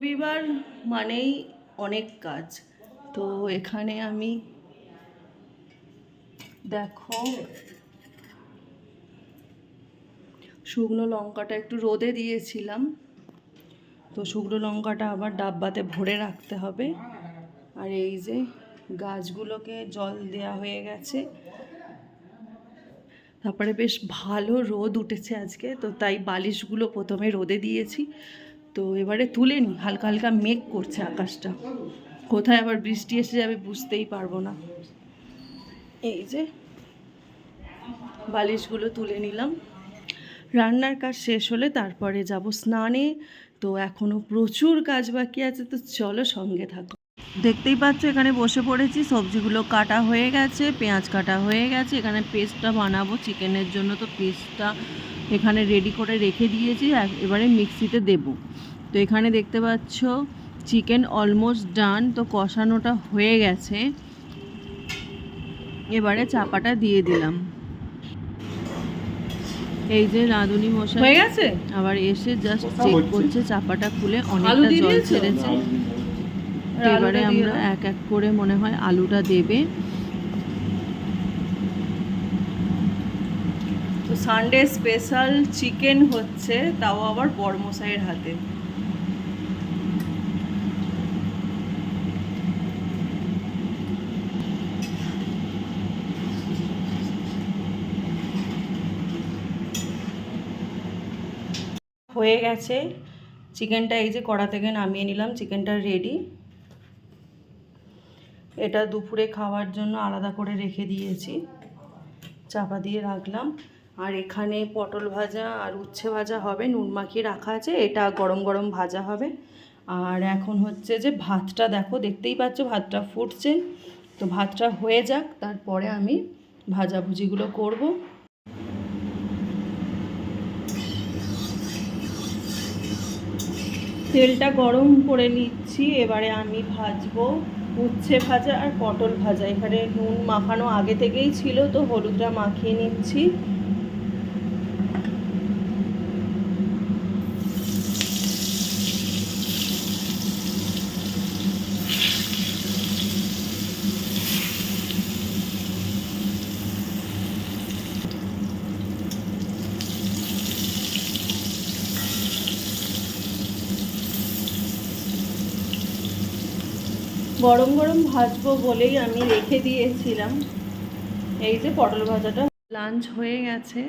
রবিবার মানেই অনেক কাজ। তো এখানে আমি দেখো, শুকনো লঙ্কাটা একটু রোদে দিয়েছিলাম। তো শুকনো লঙ্কাটা আবার ডাব্বাতে ভরে রাখতে হবে। আর এই যে গাছগুলোকে জল দেওয়া হয়ে গেছে। তারপরে বেশ ভালো রোদ উঠেছে আজকে, তো তাই বালিশগুলো প্রথমে রোদে দিয়েছি। তো এবারে তুলে নি, হালকা হালকা মেঘ করছে আকাশটা। কোথায় আবার বৃষ্টি এসে যাবে বুঝতেই পারব না। এই যে বালিশগুলো তুলে নিলাম। রান্নার কাজ শেষ হলে তারপরে যাব স্নানে। তো এখনও প্রচুর কাজ বাকি আছে, তো চলো সঙ্গে থাকো। দেখতেই পাচ্ছ এখানে বসে পড়েছি। সবজিগুলো কাটা হয়ে গেছে পেঁয়াজ কাটা হয়ে গেছে। এখানে পেস্টটা বানাবো চিকেনের জন্য তো পেস্টটা এখানে রেডি করে রেখে দিয়েছি এবারে মিক্সিতে দেব। তো এখানে দেখতে পাচ্ছ চিকেন অলমোস্ট ডান তো কষানোটা হয়ে গেছে। এবারে চাপাটা দিয়ে দিলাম। এই যে রাঁধুনি মশাই হয়ে গেছে? আবার এসে জাস্ট চেক করছে চাপাটা খুলে অনেকটা জল ছেড়েছে। এবারে আমরা এক এক করে মনে হয় আলুটা দেবে। তো সানডে স্পেশাল চিকেন হচ্ছে তাও আবার বড়মশাইয়ের হাতে। হয়ে গেছে। চিকেনটা এই যে কড়া থেকে নামিয়ে নিলাম চিকেনটা রেডি এটা দুপুরে খাওয়ার জন্য আলাদা করে রেখে দিয়েছি। চাপা দিয়ে রাখলাম। আর এখানে পটল ভাজা আর উচ্ছে ভাজা হবে, নুন মাখিয়ে রাখা আছে, এটা গরম গরম ভাজা হবে। আর এখন হচ্ছে যে ভাতটা দেখো, দেখতেই পাচ্ছ ভাতটা ফুটছে। তো ভাতটা হয়ে যাক, তারপরে আমি ভাজাভুজিগুলো করব। তেলটা গরম করে নিচ্ছি, এবারে আমি ভাজবো। উচ্ছে ভাজা আর পটল ভাজা। এখানে নুন মাখানো আগে থেকেই ছিল, তো হলুদটা মাখিয়ে নিচ্ছি। গরম গরম ভাজবো বলেই আমি রেখে দিয়েছিলাম। এই যে পটল ভাজাটা লাঞ্চ হয়ে গেছে।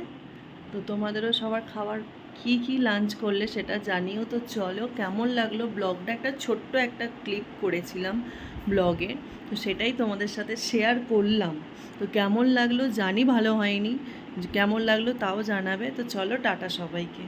তো তোমাদেরও সবার খাবার কি কি লাঞ্চ করলে সেটা জানিও। তো চলো, কেমন লাগল? ব্লগটা একটা ছোট্ট একটা ক্লিপ করেছিলাম ব্লগে। তো সেটাই তোমাদের সাথে শেয়ার করলাম। তো কেমন লাগল জানি ভালো হয়নি। কেমন লাগল তাও জানাবে। তো চলো, টাটা সবাইকে।